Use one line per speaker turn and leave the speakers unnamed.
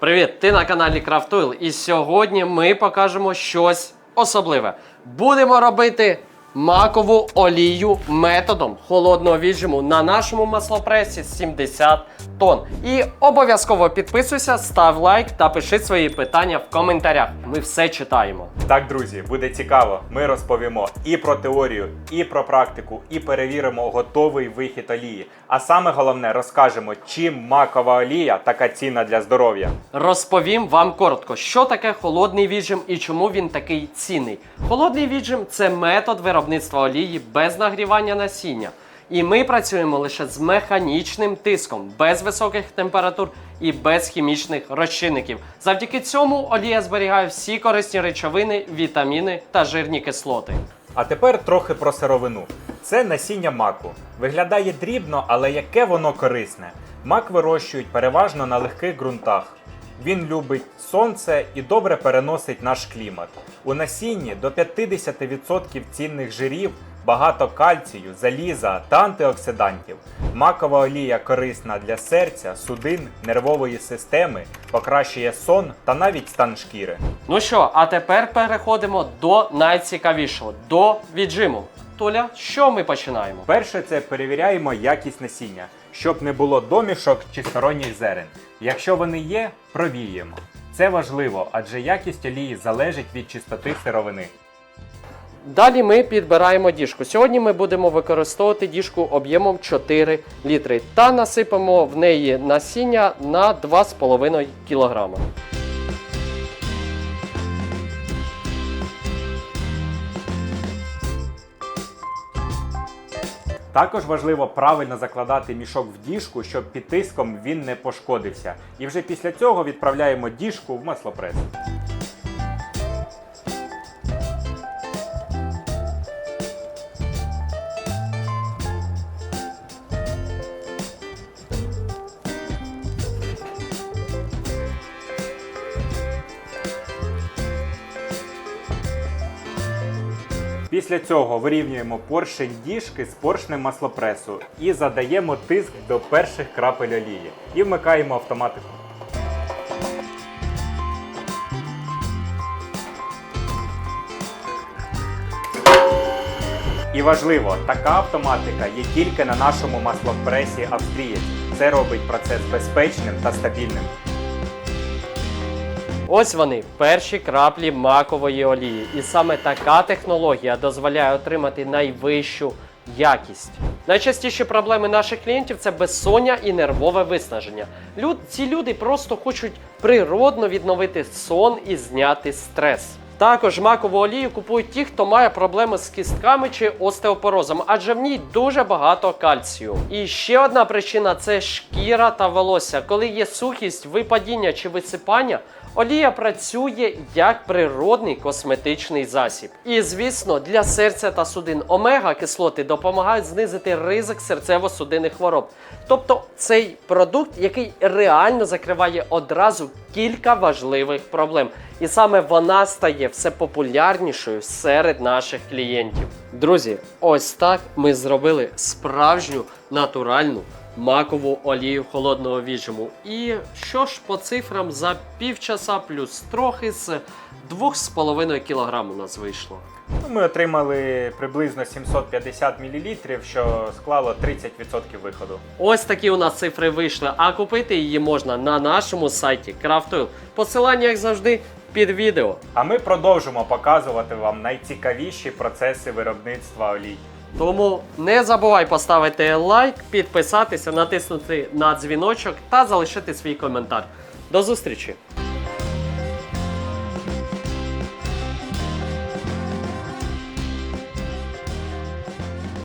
Привіт! Ти на каналі Крафтуйл. і сьогодні ми покажемо щось особливе. Будемо робити макову олію методом холодного віджиму на нашому маслопресі 70 тонн. І обов'язково підписуйся, став лайк та пиши свої питання в коментарях. Ми все читаємо.
Так, друзі, буде цікаво. Ми розповімо і про теорію, і про практику, і перевіримо готовий вихід олії. А саме головне, розкажемо, чим макова олія така цінна для здоров'я.
Розповім вам коротко, що таке холодний віджим і чому він такий цінний. Холодний віджим це метод виробництва олії без нагрівання насіння. І ми працюємо лише з механічним тиском, без високих температур і без хімічних розчинників. Завдяки цьому олія зберігає всі корисні речовини, вітаміни та жирні кислоти.
А тепер трохи про сировину. Це насіння маку. Виглядає дрібно, але яке воно корисне. Мак вирощують переважно на легких ґрунтах. Він любить сонце і добре переносить наш клімат. У насінні до 50% цінних жирів, багато кальцію, заліза та антиоксидантів. Макова олія корисна для серця, судин, нервової системи, покращує сон та навіть стан шкіри.
Ну що, а тепер переходимо до найцікавішого до віджиму. Толя, що ми починаємо?
Перше, це перевіряємо якість насіння, щоб не було домішок чи сторонніх зерен. Якщо вони є, провіємо. Це важливо, адже якість олії залежить від чистоти сировини.
Далі ми підбираємо діжку. Сьогодні ми будемо використовувати діжку об'ємом 4 літри та насипемо в неї насіння на 2,5 кг.
Також важливо правильно закладати мішок в діжку, щоб під тиском він не пошкодився. І вже після цього відправляємо діжку в маслопрес. Після цього вирівнюємо поршень діжки з поршнем маслопресу і задаємо тиск до перших крапель олії. І вмикаємо автоматику. І важливо, така автоматика є тільки на нашому маслопресі Австрієць. Це робить процес безпечним та стабільним.
Ось вони, перші краплі макової олії. І саме така технологія дозволяє отримати найвищу якість. Найчастіші проблеми наших клієнтів це безсоння і нервове виснаження. Люд, ці люди просто хочуть природно відновити сон і зняти стрес. Також макову олію купують ті, хто має проблеми з кістками чи остеопорозом, адже в ній дуже багато кальцію. І ще одна причина це шкіра та волосся. Коли є сухість, випадіння чи висипання, олія працює як природний косметичний засіб. І звісно, для серця та судин омега кислоти допомагають знизити ризик серцево-судинних хвороб. Тобто цей продукт, який реально закриває одразу кілька важливих проблем. І саме вона стає все популярнішою серед наших клієнтів. Друзі, ось так ми зробили справжню натуральну макову олію холодного віджиму. І що ж по цифрам за півчаса плюс трохи з 2,5 кг у нас вийшло.
Ну, Ми отримали приблизно 750 мл, що склало 30% виходу.
Ось такі у нас цифри вийшли, а купити її можна на нашому сайті Craftoil. Посилання, як завжди, під відео.
А ми продовжимо показувати вам найцікавіші процеси виробництва олій.
Тому не забувай поставити лайк, підписатися, натиснути на дзвіночок та залишити свій коментар. До зустрічі!